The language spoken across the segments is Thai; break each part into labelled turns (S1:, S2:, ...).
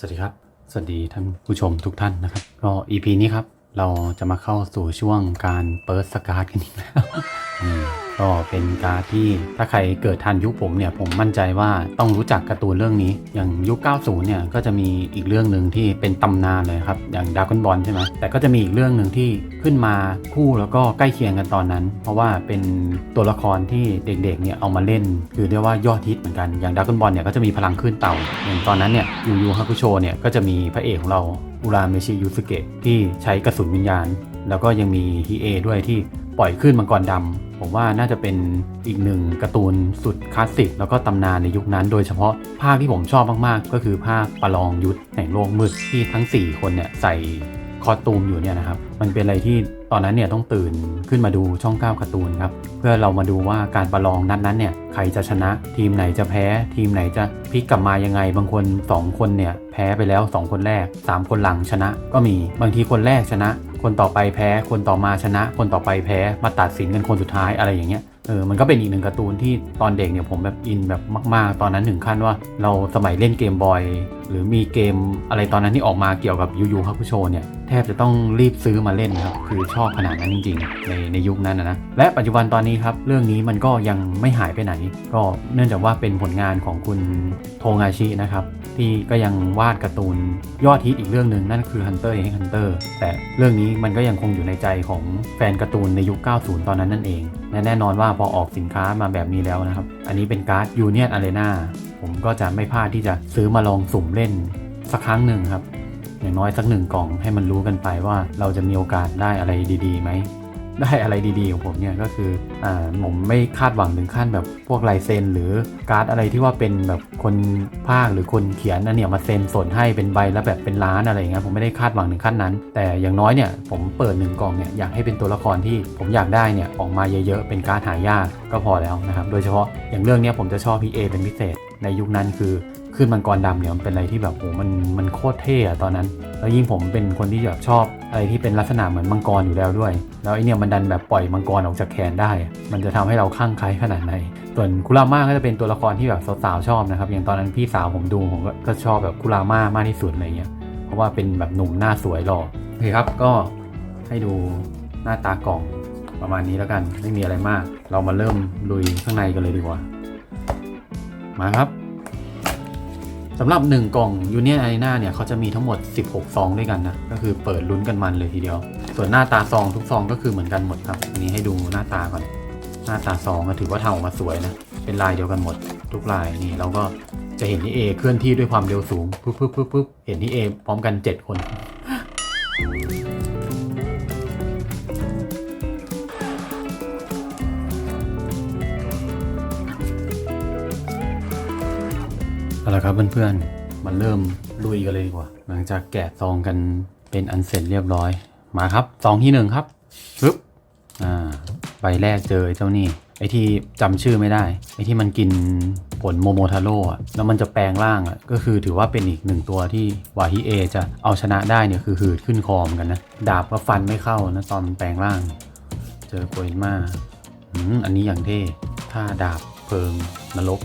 S1: สวัสดีครับ สวัสดีท่านผู้ชมทุกท่านนะครับ ก็ EP นี้ครับ เราจะมาเข้าสู่ช่วงการเปิดสการ์ดกันอีกแล้ว ก็เป็นการ์ดที่ถ้าใครเกิดทันยุคผมเนี่ยผมมั่นใจว่าต้องรู้จักการ์ตูนเรื่องนี้ อย่างยุค 90 เนี่ยก็จะมีอีกเรื่องหนึ่งที่เป็นตำนานเลยครับอย่างด r a ก้อนบอลใช่ไหมแต่ก็จะมีอีกเรื่องหนึ่งที่ขึ้นมาคู่แล้วก็ใกล้เคียงกันตอนนั้น เพราะว่าเป็นตัวละครที่เด็กๆเนี่ยเอามาเล่น คือเรียกว่ายอดฮิตเหมือนกันอย่างด r a ก้อนบอลเนี่ยก็จะมีพลังขึ้นเต่าอย่างตอนนั้นเนี่ยยูยูฮาคุโชเนี่ยก็จะมีพระเอกของเราอุราเมชิยุสเกะที่ใช้กระสุนวิญญาณ แล้วก็ยังมีฮิเอด้วยที่ ปล่อยขึ้นมังกรดำผมว่าน่าจะเป็นอีกหนึ่งการ์ตูนสุดคลาสสิกแล้วก็ตำนานในยุคนั้น โดยเฉพาะภาคที่ผมชอบมากๆ ก็คือภาคประลองยุทธแห่งโลกมืดที่ทั้ง 4 คนเนี่ยใส่คอตูมอยู่เนี่ยนะครับ มันเป็นอะไรที่ตอนนั้นเนี่ยต้องตื่นขึ้นมาดูช่อง9การ์ตูนครับ เพื่อเรามาดูว่าการประลองนัดนั้นเนี่ยใครจะชนะ ทีมไหนจะแพ้ ทีมไหนจะพลิกกลับมายังไง บางคน 2 คนเนี่ยแพ้ไปแล้ว 2 คนแรก 3 คนหลังชนะ ก็มีบางทีคนแรกชนะ คนต่อไปแพ้ คนต่อมาชนะ คนต่อไปแพ้ มาตัดสินกันคนสุดท้ายอะไรอย่างเงี้ย เออมันก็เป็นอีกหนึ่งการ์ตูนที่ตอนเด็กเนี่ยผมแบบอินแบบมาก ๆ ตอนนั้นถึงขั้นว่าเราสมัยเล่นเกมบอย หรือมีเกมอะไรตอนนั้นที่ออกมาเกี่ยวกับยูยูฮับโชเนี่ยแทบจะต้องรีบซื้อมาเล่นนะครับ คือชอบขนาดนั้นจริง ๆ ในในยุคนั้นนะนะและปัจจุบันตอนนี้ครับ เรื่องนี้มันก็ยังไม่หายไปไหน ก็เนื่องจากว่าเป็นผลงานของคุณโทงาชินะครับ ที่ก็ยังวาดการ์ตูนยอดฮิตอีกเรื่องหนึ่งนั่นคือ Hunter x Hunter แต่เรื่องนี้มันก็ยังคงอยู่ในใจของแฟนการ์ตูนในยุค 90 ตอนนั้นนั่นเองและแน่นอนว่าพอออกสินค้ามาแบบนี้แล้วนะครับ อันนี้เป็นการ์ดยูเนียนอารีนาผมก็จะไม่พลาดที่จะซื้อมาลองสุ่มเล่นสักครั้งหนึ่งครับ อย่างน้อยสักหนึ่งกล่องให้มันรู้กันไปว่าเราจะมีโอกาสได้อะไรดีๆไหม ได้อะไรดีๆของผมเนี่ยก็คืออ่าผมไม่คาดหวังถึงขั้นแบบพวกลายเซ็น หรือการ์ดอะไรที่ว่าเป็นแบบคนภาคหรือคนเขียนนะเนี่ยมาเซ็นสนให้เป็นใบแล้วแบบเป็นล้านอะไรอย่างเงี้ยผมไม่ได้คาดหวังถึงขั้นนั้น แต่อย่างน้อยเนี่ยผมเปิดหนึ่งกล่องเนี่ยอยากให้เป็นตัวละครที่ผมอยากได้เนี่ยออกมาเยอะๆเป็นการ์ดหายากก็พอแล้วนะครับโดยเฉพาะอย่างเรื่องนี้ผมจะชอบพีเอเป็นพิเศษในยุคนั้นคือ ขึ้นมังกรดำเนี่ยมันเป็นอะไรที่แบบโหมันมันโคตรเท่อะตอนนั้น แล้วยิ่งผมเป็นคนที่แบบชอบอะไรที่เป็นลักษณะเหมือนมังกรอยู่แล้วด้วย แล้วไอเนี่ยมันดันแบบปล่อยมังกรออกจากแขนได้ มันจะทำให้เราคลั่งไคล้ขนาดไหน ส่วนคุราม่าก็จะเป็นตัวละครที่แบบสาวๆชอบนะครับอย่างตอนนั้นพี่สาวผมดูผมก็ก็ชอบแบบคุราม่ามากที่สุดอะไรเงี้ยเพราะว่าเป็นแบบหนุ่มหน้าสวยหล่อโอเคครับก็ให้ดูหน้าตากล่องประมาณนี้แล้วกันไม่มีอะไรมาก เรามาเริ่มลุยข้างในกันเลยดีกว่า มาครับ สำหรับ 1 กล่องยูเนียนอารีนาเนี่ยเขาจะมีทั้งหมด 16 ซองด้วยกันนะ ก็คือเปิดลุ้นกันมันเลยทีเดียว ส่วนหน้าตาซองทุกซองก็คือเหมือนกันหมดครับอันนี้ให้ดูหน้าตาก่อน หน้าตาซองก็ถือว่าทำออกมาสวยนะ เป็นลายเดียวกันหมด ทุกลายนี่เราก็จะเห็นที่ A เคลื่อนที่ด้วยความเร็วสูงปุ๊บปุ๊บปุ๊บปุ๊บเห็นที่เอพร้อมกัน 7 คน ละครับเพื่อนๆ มันเริ่มลุยกันเลยดีกว่า หลังจากแกะซองกันเป็นอันเสร็จเรียบร้อย มาครับซองที่หนึ่งครับปึ๊บ อ่า ใบแรกเจอไอ้เจ้านี่ ไอ้ที่จำชื่อไม่ได้ ไอ้ที่มันกินผลโมโมทาโร่อะแล้วมันจะแปลงร่างอะก็คือถือว่าเป็นอีกหนึ่งตัวที่วาฮิเอจะเอาชนะได้เนี่ยคือหืดขึ้นคอมกันนะ ดาบก็ฟันไม่เข้านะตอนแปลงร่าง เจอโคเอนมาอืมอันนี้อย่างเท่ถ้าดาบเพลิงนรก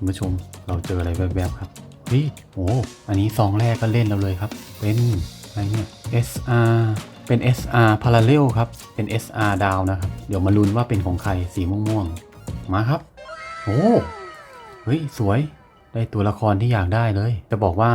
S1: คุณผู้ชมเราเจออะไรแวบๆครับเฮ้ยโอ้อันนี้ซองแรกก็เล่นเราเลยครับ เป็นอะไรเนี่ย SR เป็น SR Parallel ครับ เป็น SR ดาวนะครับ เดี๋ยวมาลุ้นว่าเป็นของใครสีม่วงๆ มาครับ โอ้เฮ้ย สวย ได้ตัวละครที่อยากได้เลย จะบอกว่า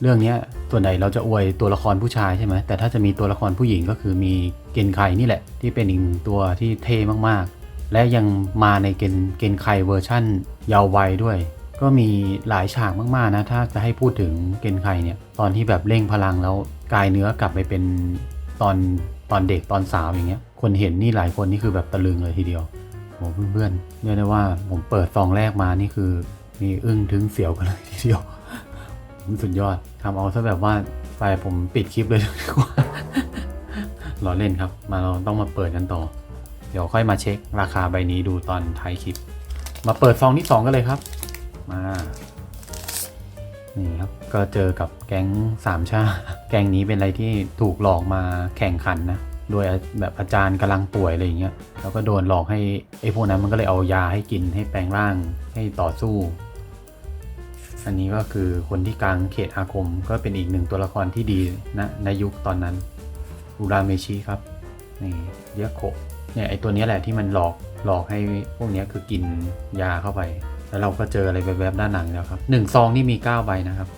S1: เรื่องนี้ส่วนใหญ่เราจะอวยตัวละครผู้ชายใช่ไหมแต่ถ้าจะมีตัวละครผู้หญิงก็คือมีเกนไคนี่แหละ ที่เป็นอีกหนึ่งตัวที่เท่มากๆ และยังมาในเกนเกนไคเวอร์ชั่นยาววัยด้วย ก็มีหลายฉากมากๆนะถ้าจะให้พูดถึงเกนไคเนี่ยตอนที่แบบเร่งพลังแล้วกายเนื้อกลับไปเป็นตอนตอนเด็กตอนสาวอย่างเงี้ย คนเห็นนี่หลายคนนี่คือแบบตะลึงเลยทีเดียวโหเพื่อนๆเรียกได้ว่าผมเปิดซองแรกมานี่คือมีอึ้งถึงเสียวกันเลยทีเดียวสุดยอดทำเอาซะแบบว่าไปผมปิดคลิปเลยดีกว่ารอเล่นครับ มาเราต้องมาเปิดกันต่อ เดี๋ยวค่อยมาเช็คราคาใบนี้ดูตอนท้ายคลิป มาเปิดซองที่ 2 กันเลยครับ มา นี่ครับ ก็เจอกับแก๊งสามชา แก๊งนี้เป็นอะไรที่ถูกหลอกมาแข่งขันนะโดยแบบอาจารย์กำลังป่วยอะไรอย่างเงี้ย แล้วก็โดนหลอกให้ไอ้พวกนั้นมันก็เลยเอายาให้กินให้แปลงร่างให้ต่อสู้ อันนี้ก็คือคนที่กลางเขตอาคมก็เป็นอีกหนึ่งตัวละครที่ดีนะในยุคตอนนั้นอุราเมชิครับนี่เรียกโค เนี่ยไอตัวนี้แหละที่มันหลอกหลอกให้พวกนี้คือกินยาเข้าไป แล้วเราก็เจออะไรแวบๆด้านหลังแล้วครับหนึ่งซองนี่มี 9 ใบนะครับ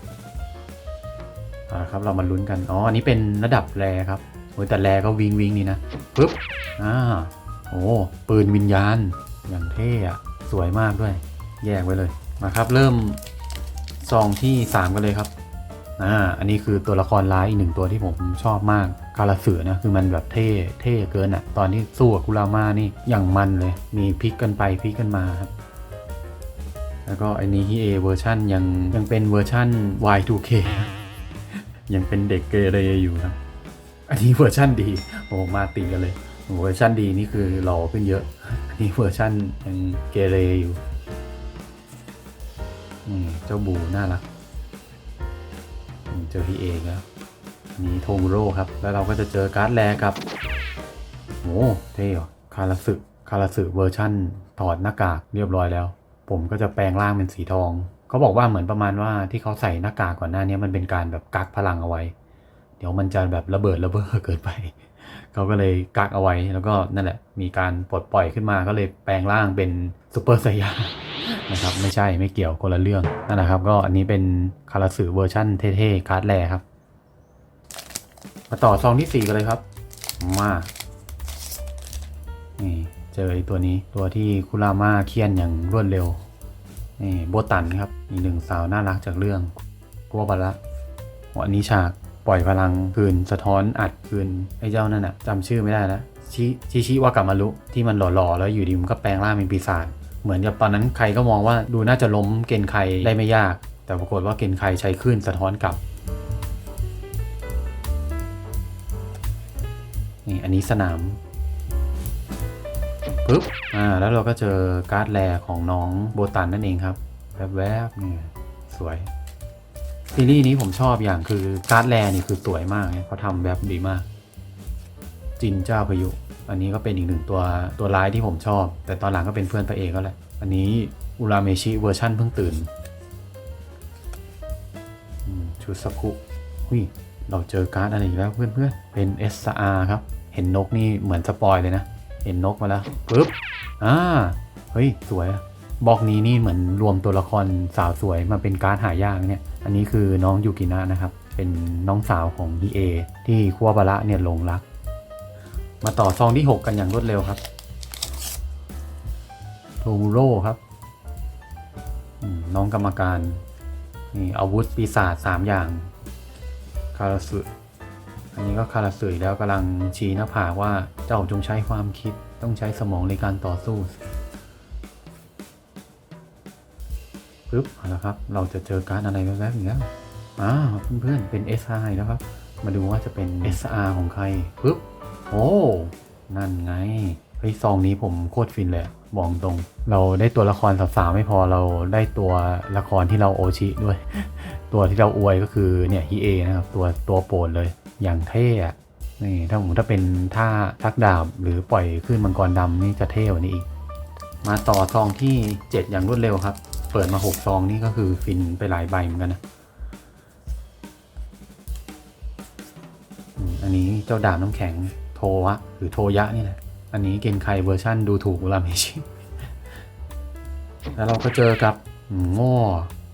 S1: เอาละครับเรามาลุ้นกันอ๋ออันนี้เป็นระดับแรครับโอ้ยแต่แรก็วิงวิงนี่นะปึ๊บอ่าโอ้ปืนวิญญาณอย่างเท่อะสวยมากด้วย แยกไว้เลยมาครับเริ่มซองที่ 3 กันเลยครับอ่าอันนี้คือตัวละครร้ายอีกหนึ่งตัวที่ผมชอบมาก คาราสึนะคือมันแบบเท่เท่เกินอะ่ะ ตอนที่สู้กับกุราม่านี่อย่างมันเลย มีพลิกกันไปพลิกกันมาครับ แล้วก็ไอันนี้ฮีเอเวอร์ชันยังยังเป็นเวอร์ชัน Y2K ยังเป็นเด็กเกเรอยู่ครับ อันนี้เวอร์ชันดีโอ้มาตีกันเลยเวอร์ชันดีนี่คือหล่อขึ้นเยอะ อันนี้เวอร์ชันยังเกเรอยู่นี่เจ้าบูน่ารัก เจอพี่เอกแล้ว อันนี้โทมูโร่ครับ แล้วเราก็จะเจอการ์ดแลกับโอ้เท่อคาราสึคาราสึเวอร์ชั่น ถอดหน้ากากเรียบร้อยแล้ว ผมก็จะแปลงร่างเป็นสีทองเขาบอกว่าเหมือนประมาณว่าที่เขาใส่หน้ากากก่อนหน้านี้มันเป็นการแบบกักพลังเอาไว้ เดี๋ยวมันจะแบบระเบิดระเบ้อเกินไปเขาก็เลยกักเอาไว้แล้วก็นั่นแหละ มีการปลดปล่อยขึ้นมาก็เลยแปลงร่างเป็นซูเปอร์ไซยานะครับไม่ใช่ไม่เกี่ยวคนละเรื่องนั่นแหละครับ ก็อันนี้เป็นคาราสึเวอร์ชั่นเท่ๆการ์ดแรครับ มาต่อซองที่4กันเลยครับ มานี่เจอไอ้ตัวนี้ตัวที่คุรามาเคียนอย่างรวดเร็วนี่โบตันครับอีกหนึ่งสาวน่ารักจากเรื่องกัวบาระวันนี้ฉากปล่อยพลังคืนสะท้อนอัดคืนไอ้เจ้านั่นน่ะจำชื่อไม่ได้แล้วชิชิชิวากามารุที่มันหล่อๆแล้วอยู่ดีมันก็แปลงร่างเป็นปีศาจเหมือนกับตอนนั้นใครก็มองว่าดูน่าจะล้มเกณฑ์ใครได้ไม่ยาก แต่ปรากฏว่าเกณฑ์ใครใช้คลื่นสะท้อนกลับ นี่อันนี้สนามปึ๊บอ่าแล้วเราก็เจอการ์ดแรของน้องโบตันนั่นเองครับแวบๆนี่สวยซีรีส์นี้ผมชอบอย่างคือการ์ดแรนี่คือสวยมากเนี่ยเขาทำแบบดีมาก จินเจ้าพายุ อันนี้ก็เป็นอีกหนึ่งตัวตัวร้ายที่ผมชอบ แต่ตอนหลังก็เป็นเพื่อนพระเอกก็แหละ อันนี้อุราเมชิเวอร์ชั่นเพิ่งตื่นอืมชูสกุหุย เราเจอการ์ดอะไรอีกแล้วเพื่อนๆ เป็น SR ครับ เห็นนกนี่เหมือนสปอยเลยนะ เห็นนกมาแล้วปึ๊บ อ่า เฮ้ย สวยบล็อกนี้นี่เหมือนรวมตัวละครสาวสวยมาเป็นการ์ดหายากเนี่ย อันนี้คือน้องยูกินะนะครับ เป็นน้องสาวของฮีเอที่คัวบาระเนี่ยหลงรัก มาต่อซองที่ 6 กันอย่างรวดเร็วครับโทมูโร่ครับ น้องกรรมการนี่อาวุธปีศาจสามอย่าง คาราสึอันนี้ก็คาราสึแล้วกำลังชี้หน้าผากว่าเจ้าจงใช้ความคิดต้องใช้สมองในการต่อสู้ปึ๊บเอาละครับ เราจะเจอการอะไรแวบนี้อ้าเพื่อนๆเป็น SR แล้วครับ มาดูว่าจะเป็น SR ของใครปึ๊บโอ้นั่นไงเฮ้ซองนี้ผมโคตรฟินเลยอะบอกตรง เราได้ตัวละครสาวๆไม่พอเราได้ตัวละครที่เราโอชิด้วย ตัวที่เราอวยก็คือเนี่ยฮีเอนะครับตัวตัวโปรดเลยอย่างเท่อะนี่ถ้าผมถ้าเป็นท่าทักดาบหรือปล่อยขึ้นมังกรดำนี่จะเท่กว่านี้อีก มาต่อซองที่ 7 อย่างรวดเร็วครับ เปิดมา 6 ซองนี่ก็คือฟินไปหลายใบเหมือนกันนะอันนี้เจ้าดาบน้ำแข็งโทวะหรือโทยะนี่แหละอันนี้เกนไคเวอร์ชั่นดูถูกอุราเมชิแล้วเราก็เจอกับอืมโง่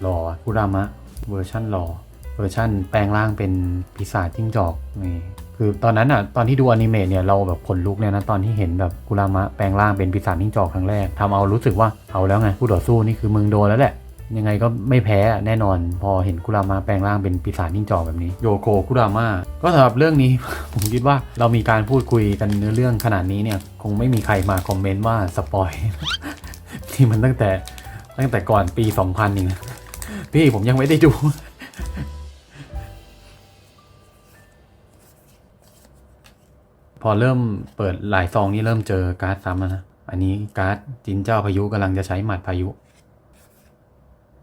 S1: หล่อคุรามะ เวอร์ชันหล่อเวอร์ชันแปลงร่างเป็นปีศาจจิ้งจอกนี่คือตอนนั้นอะตอนที่ดูอนิเมะเนี่ยเราแบบขนลุกเนี่ยนะตอนที่เห็นแบบกุรามะแปลงร่างเป็นปีศาจจิ้งจอกครั้งแรกทำเอารู้สึกว่าเอาแล้วไงผู้ต่อสู้นี่คือมึงโดนแล้วแหละยังไงก็ไม่แพ้แน่นอน พอเห็นกุรามะแปลงร่างเป็นปีศาจจิ้งจอกแบบนี้โยโกกุรามะก็สำหรับเรื่องนี้ ผมคิดว่าเรามีการพูดคุยกันเนื้อเรื่องขนาดนี้เนี่ย คงไม่มีใครมาคอมเมนต์ว่าสปอยที่มันตั้งแต่ตั้งแต่ก่อนปี 2000นี่นะ พี่ผมยังไม่ได้ดู พอเริ่มเปิดหลายซองนี่เริ่มเจอการ์ดซ้ำแล้วนะ อันนี้การ์ดจินเจ้าพายุกำลังจะใช้หมัดพายุ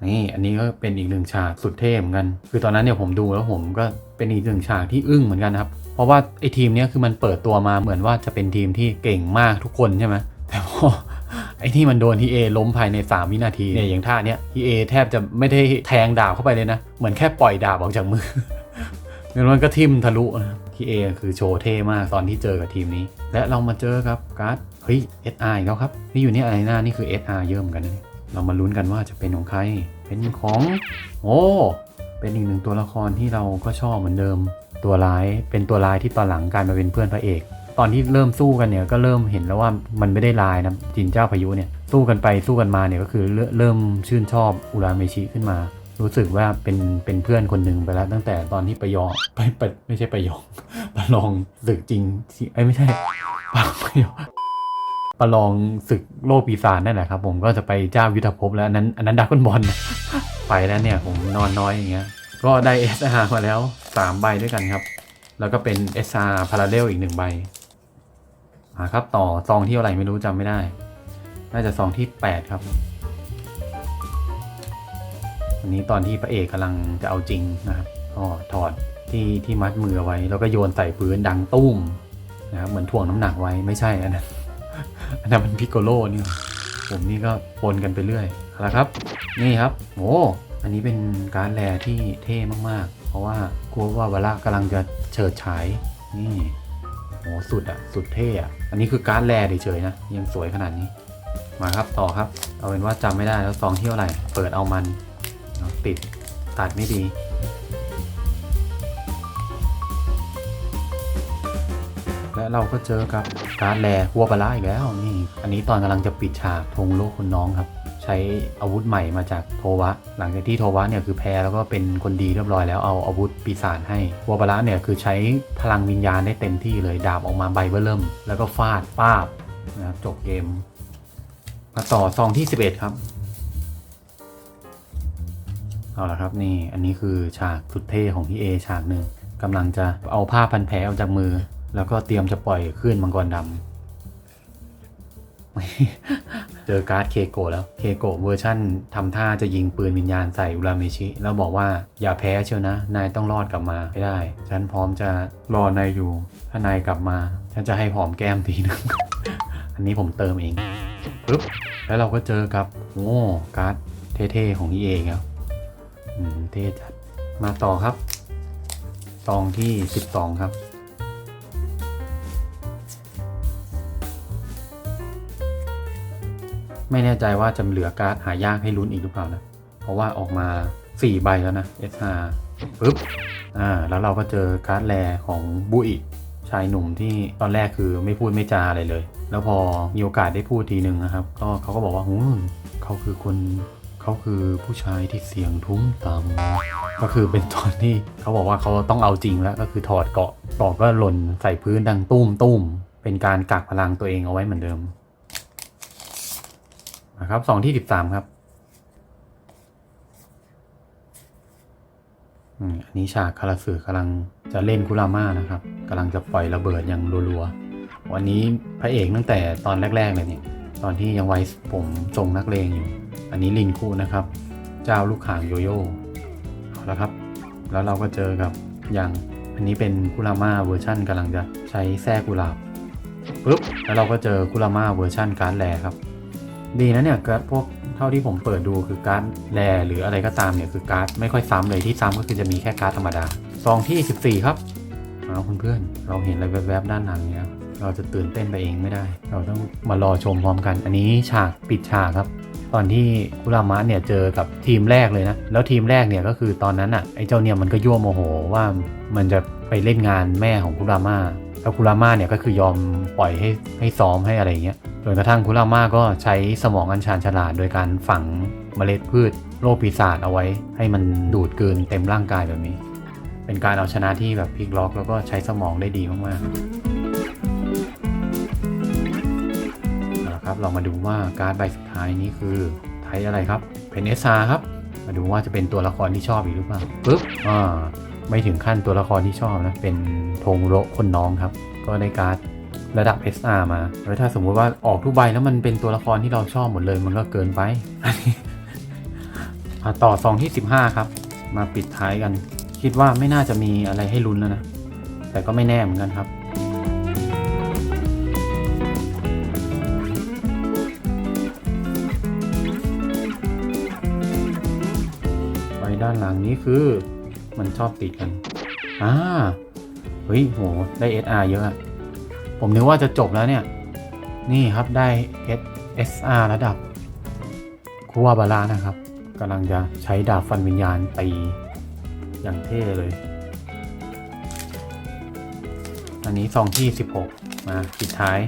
S1: นี่ อันนี้ก็เป็นอีกหนึ่งฉากสุดเท่เหมือนกัน คือตอนนั้นเนี่ยผมดูแล้วผมก็เป็นอีกหนึ่งฉากที่อึ้งเหมือนกันนะครับ เพราะว่าไอ้ทีมเนี้ยคือมันเปิดตัวมาเหมือนว่าจะเป็นทีมที่เก่งมากทุกคนใช่ไหมแต่พอ ไอ้ที่มันโดนทีเอล้มภายใน 3 วินาทีเนี่ยอย่างท่าเนี้ยทีเอแทบจะไม่ได้แทงดาบเข้าไปเลยนะ เหมือนแค่ปล่อยดาบออกจากมืองั้นมันก็ทิ่มทะลุนะทีเอคือโชว์เท่มากตอนที่เจอกับทีมนี้ และเรามาเจอกับการ์ดเฮ้ย SR อีกแล้วครับนี่อยู่นี่อะไรหน้านี่คือ SR เยอะเหมือนกันนะเรามาลุ้นกันว่าจะเป็นของใคร เป็นของโอ้เป็นอีกหนึ่งตัวละครที่เราก็ชอบเหมือนเดิม ตัวร้ายเป็นตัวร้ายที่ตอนหลังกลายมาเป็นเพื่อนพระเอก ตอนที่เริ่มสู้กันเนี่ยก็เริ่มเห็นแล้วว่ามันไม่ได้ลายนะจินเจ้าพายุเนี่ยสู้กันไปสู้กันมาเนี่ยก็คือเริ่มชื่นชอบอุราเมชิขึ้นมา รู้สึกว่าเป็นเป็นเพื่อนคนหนึ่งไปแล้วตั้งแต่ตอนที่ไปยองไปไปไม่ใช่ไปยองประลองศึกจริงที่เอ้ไม่ใช่ปากไปยองประลองศึกโลกปีศาจนั่นแหละครับ ผมก็จะไปเจ้ายุทธภพแล้วอันนั้นอันนั้นดักบอลไปแล้วเนี่ยผมนอนน้อยอย่างเงี้ยก็ได้ SR มาแล้ว 3 ใบด้วยกันครับ แล้วก็เป็น SR Parallel อีก 1 ใบ มาครับต่อซองที่เท่าไหร่ไม่รู้จำไม่ได้ น่าจะซองที่ 8 ครับ อันนี้ตอนที่พระเอกกำลังจะเอาจริงนะครับก็ถอดที่ที่มัดมือไว้ แล้วก็โยนใส่พื้นดังตุ้มนะครับเหมือนถ่วงน้ำหนักไว้ไม่ใช่อันนั้นอันนั้นมันพิกโกโลนี่ผมนี่ก็ปนกันไปเรื่อยเอาละครับ นี่ครับโอ้อันนี้เป็นการแลที่เท่มากๆ เพราะว่ากลัวว่าวาระกำลังจะเฉิดฉายนี่ โอ้สุดอะสุดเท่อะอันนี้คือการดแลเฉยๆนะ ยังสวยขนาดนี้ มาครับต่อครับ เอาเป็นว่าจำไม่ได้แล้วซองที่เท่าไร เปิดเอามันติดตัดไม่ดี และเราก็เจอกับการดแลหัวปลาอีกแล้วนี่ อันนี้ตอนกำลังจะปิดฉากธงโลกคุณน้องครับ ใช้อาวุธใหม่มาจากโทวะ หลังจากที่โทวะเนี่ยคือแพ้แล้วก็เป็นคนดีเรียบร้อยแล้วเอาอาวุธปีศาจให้หัวปลาร้าเนี่ยคือใช้พลังวิญญาณได้เต็มที่เลยดาบออกมาใบเบอร์เริ่ม แล้วก็ฟาดป้าบนะครับจบเกม มาต่อซองที่ 11 ครับ เอาละครับนี่อันนี้คือฉากสุดเท่ของพี่เอฉากหนึ่งกำลังจะเอาผ้าพันแผลออกจากมือ แล้วก็เตรียมจะปล่อยขึ้นมังกรดำ เจอการ์ดเคโกะแล้วเคโกะเวอร์ชั่นทำท่าจะยิงปืนวิญญาณใส่อุราเมชิ แล้วบอกว่าอย่าแพ้เชียวนะ นายต้องรอดกลับมาให้ได้ ฉันพร้อมจะรอนายอยู่ ถ้านายกลับมา ฉันจะให้หอมแก้มทีนึง อันนี้ผมเติมเองปึ๊บแล้วเราก็เจอกับโอ้การ์ดเท่ๆของ EA ครับอืมเท่จัดมาต่อครับซองที่ 12 ครับ ไม่แน่ใจว่าจะเหลือการ์ดหายากให้ลุ้นอีกหรือเปล่านะ เพราะว่าออกมา 4 ใบแล้วนะ S5 ปึ๊บ อ่า แล้วเราก็เจอการ์ดแรของบุอิชายหนุ่มที่ตอนแรกคือไม่พูดไม่จาอะไรเลย แล้วพอมีโอกาสได้พูดทีหนึ่งนะครับ ก็เขาก็บอกว่าหูเขาคือคนเขาคือผู้ชายที่เสียงทุ้มต่ำก็คือเป็นตอนที่เขาบอกว่าเขาต้องเอาจริงแล้วก็คือถอดเกาะเกาะก็หล่นใส่พื้นดังตุ้มตุ้มเป็นการกักพลังตัวเองเอาไว้เหมือนเดิม นะครับสองที่สิบสามครับอันนี้ฉากคาราสึกำลังจะเล่นคุราม่านะครับกำลังจะปล่อยระเบิดอย่างรัวๆ วันนี้พระเอกตั้งแต่ตอนแรก ๆ เลยเนี่ย ตอนที่ยังไว้ผมทรงนักเลงอยู่ อันนี้ลินคูนะครับ เจ้าลูกข่างโยโย่เอาละครับ แล้วเราก็เจอกับอย่างอันนี้เป็นคุราม่าเวอร์ชั่นกำลังจะใช้แทรกกุหลาบปุ๊บแล้วเราก็เจอคุราม่าเวอร์ชั่นการ์ดแลครับ ดีนะเนี่ยการ์ดพวกเท่าที่ผมเปิดดูคือการ์ดแรหรืออะไรก็ตามเนี่ยคือการ์ดไม่ค่อยซ้ำเลยที่ซ้ำก็คือจะมีแค่การ์ดธรรมดาซองที่ 14 ครับเอาเพื่อนๆเราเห็นอะไรแวบๆด้านหลังเนี่ยเราจะตื่นเต้นไปเองไม่ได้ เราต้องมารอชมพร้อมกัน อันนี้ฉากปิดฉากครับ ตอนที่คุรามะเนี่ยเจอกับทีมแรกเลยนะ แล้วทีมแรกเนี่ยก็คือตอนนั้นอะไอ้เจ้าเนี่ยมันก็ยั่วโมโหว่ามันจะไปเล่นงานแม่ของคุราม่าแล้วคุราม่าเนี่ยก็คือยอมปล่อยให้ให้ซ้อมให้อะไรอย่างเงี้ย จนกระทั่งคุราม่าก็ใช้สมองอัญชานฉลาด โดยการฝังเมล็ดพืชโรคปีศาจเอาไว้ ให้มันดูดกืนเต็มร่างกายแบบนี้ เป็นการเอาชนะที่แบบพลิกล็อก แล้วก็ใช้สมองได้ดีมากๆเอาละครับเรามาดูว่าการ์ดใบสุดท้ายนี้คือไทยอะไรครับเป็นเอสาครับ มาดูว่าจะเป็นตัวละครที่ชอบอีกหรือเปล่าปึ๊บอ่าไม่ถึงขั้นตัวละครที่ชอบนะเป็นธงโรคนน้องครับ ก็ได้การ์ด ระดับ SR มา แล้วถ้าสมมุติว่าออกทุกใบแล้วมันเป็นตัวละครที่เราชอบหมดเลย มันก็เกินไปอันนี้ต่อซองที่ 15 ครับ มาปิดท้ายกัน คิดว่าไม่น่าจะมีอะไรให้ลุ้นแล้วนะ แต่ก็ไม่แน่เหมือนกันครับไปด้านหลังนี้คือมันชอบติดกัน อ่า เฮ้ย โห ได้ SR เยอะอะ ผมนึกว่าจะจบแล้วเนี่ย นี่ครับได้ SR ระดับคัวบาลานะครับกำลังจะใช้ดาบฟันวิญญาณตีอย่างเท่เลย อันนี้ซองที่ 16 มาปิดท้าย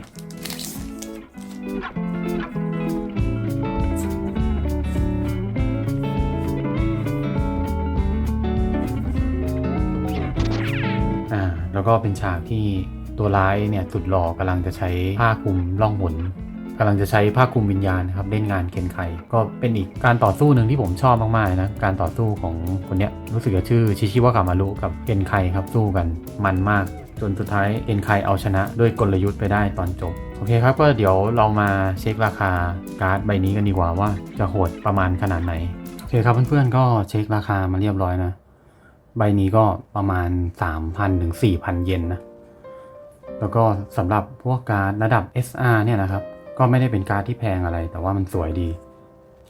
S1: อ่าแล้วก็เป็นฉากที่ ตัวร้ายเนี่ยสุดหล่อกำลังจะใช้ผ้าคลุมล่องหนกำลังจะใช้ผ้าคลุมวิญญาณนะครับเล่นงานเคนไคก็เป็นอีกการต่อสู้หนึ่งที่ผมชอบมากๆนะการต่อสู้ของคนเนี้ยรู้สึกจะชื่อชิชิวากามารุกับเคนไคครับสู้กันมันมากจนสุดท้ายเคนไคเอาชนะด้วยกลยุทธ์ไปได้ตอนจบ โอเคครับก็เดี๋ยวเรามาเช็คราคาการ์ดใบนี้กันดีกว่าว่าจะโหดประมาณขนาดไหน โอเคครับเพื่อนๆก็เช็คราคามาเรียบร้อยนะ ใบนี้ก็ประมาณ 3,000ถึง4,000 เยนนะ แล้วก็สำหรับพวกการ์ดระดับ SR เนี่ยนะครับ ก็ไม่ได้เป็นการ์ดที่แพงอะไร แต่ว่ามันสวยดี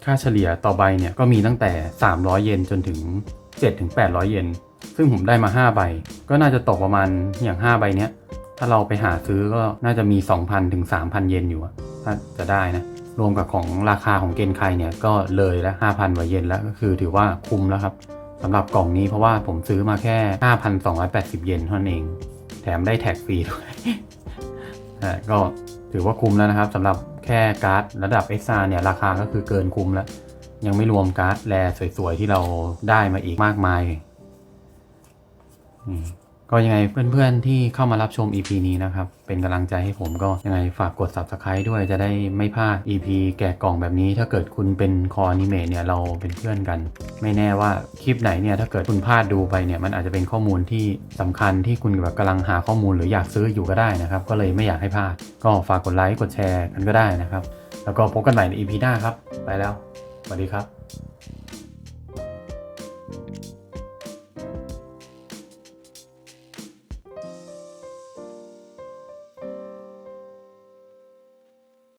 S1: ค่าเฉลี่ยต่อใบเนี่ยก็มีตั้งแต่ 300 เยนจนถึง7ถึง800 เยน ซึ่งผมได้มา 5 ใบ ก็น่าจะตกประมาณอย่าง 5 ใบเนี้ย ถ้าเราไปหาซื้อก็น่าจะมี 2,000 ถึง 3,000 เยนอยู่ถ้าจะได้นะ รวมกับของราคาของเกนไคเนี่ยก็เลยล้ว5,000กว่าเยนแล้วก็คือถือว่าคุ้มแล้วครับสำหรับกล่องนี้เพราะว่าผมซื้อมาแค่ 5,280 เยนเท่านั้นเอง มได้แท็กฟรีด้วยก็ถือว่าคุ้มแล้วนะครับสำหรับแค่การ์ดระดับ XR เนี่ยราคาก็คือเกินคุ้มแล้ว ยังไม่รวมการ์ดแรสวยๆ ที่เราได้มาอีกมากมาย อืม ก็ยังไงเพื่อนๆที่เข้ามารับชม EP นี้นะครับ เป็นกำลังใจให้ผมก็ยังไงฝากกด Subscribe ด้วยจะได้ไม่พลาด EP แกะกล่องแบบนี้ ถ้าเกิดคุณเป็นคออนิเมะเนี่ยเราเป็นเพื่อนกัน ไม่แน่ว่าคลิปไหนเนี่ยถ้าเกิดคุณพลาดดูไปเนี่ยมันอาจจะเป็นข้อมูลที่สำคัญที่คุณแบบกำลังหาข้อมูลหรืออยากซื้ออยู่ก็ได้นะครับ ก็เลยไม่อยากให้พลาด ก็ฝากกดไลค์กดแชร์กันก็ได้นะครับ แล้วก็พบกันใหม่ใน EP หน้าครับ ไปแล้วสวัสดีครับ